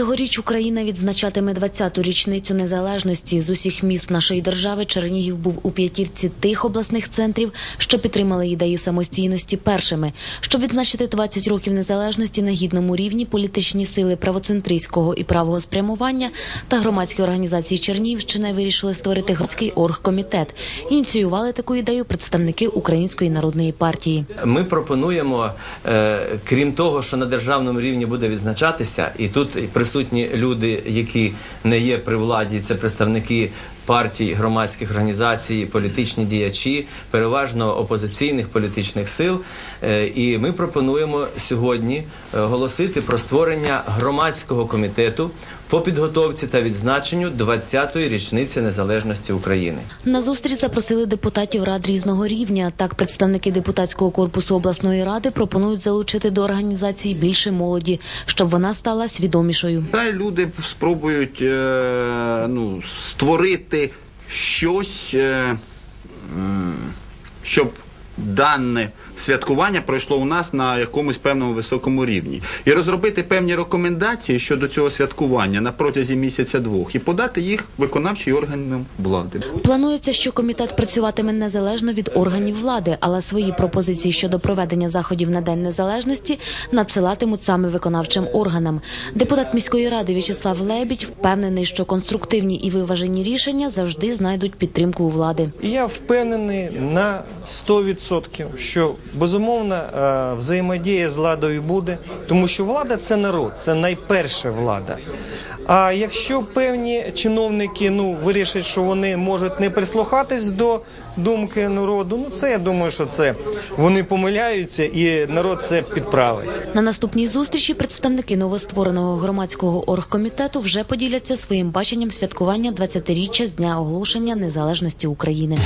Цьогоріч Україна відзначатиме 20-ту річницю незалежності. З усіх міст нашої держави Чернігів був у п'ятірці тих обласних центрів, що підтримали ідею самостійності першими. Щоб відзначити 20 років незалежності на гідному рівні, політичні сили правоцентристського і правого спрямування та громадські організації Чернігівщини вирішили створити громадський оргкомітет. Ініціювали таку ідею представники Української народної партії. Ми пропонуємо, е, крім того, що на державному рівні буде відзначатися, і тут присутні люди, які не є при владі, це представники партій, громадських організацій, політичні діячі, переважно опозиційних політичних сил. Е, І ми пропонуємо сьогодні е, оголосити про створення громадського комітету по підготовці та відзначенню 20-ї річниці незалежності України. На зустріч запросили депутатів рад різного рівня. Так, представники депутатського корпусу обласної ради пропонують залучити до організації більше молоді, щоб вона стала свідомішою. Хай люди спробують е, ну, створити щось, е, щоб дане святкування пройшло у нас на якомусь певному високому рівні. І розробити певні рекомендації щодо цього святкування на протязі місяця-двох і подати їх виконавчим органам влади. Планується, що комітет працюватиме незалежно від органів влади, але свої пропозиції щодо проведення заходів на День Незалежності надсилатимуть саме виконавчим органам. Депутат міської ради В'ячеслав Лебідь впевнений, що конструктивні і виважені рішення завжди знайдуть підтримку у влади. І я впевнений на 100%, що безумовно е, взаємодія з владою буде, тому що влада це народ, це найперша влада. А якщо певні чиновники ну вирішать, що вони можуть не прислухатись до думки народу, ну це я думаю, що це вони помиляються, і народ це підправить. На наступній зустрічі представники новоствореного громадського оргкомітету вже поділяться своїм баченням святкування 20-річчя з дня оголошення незалежності України.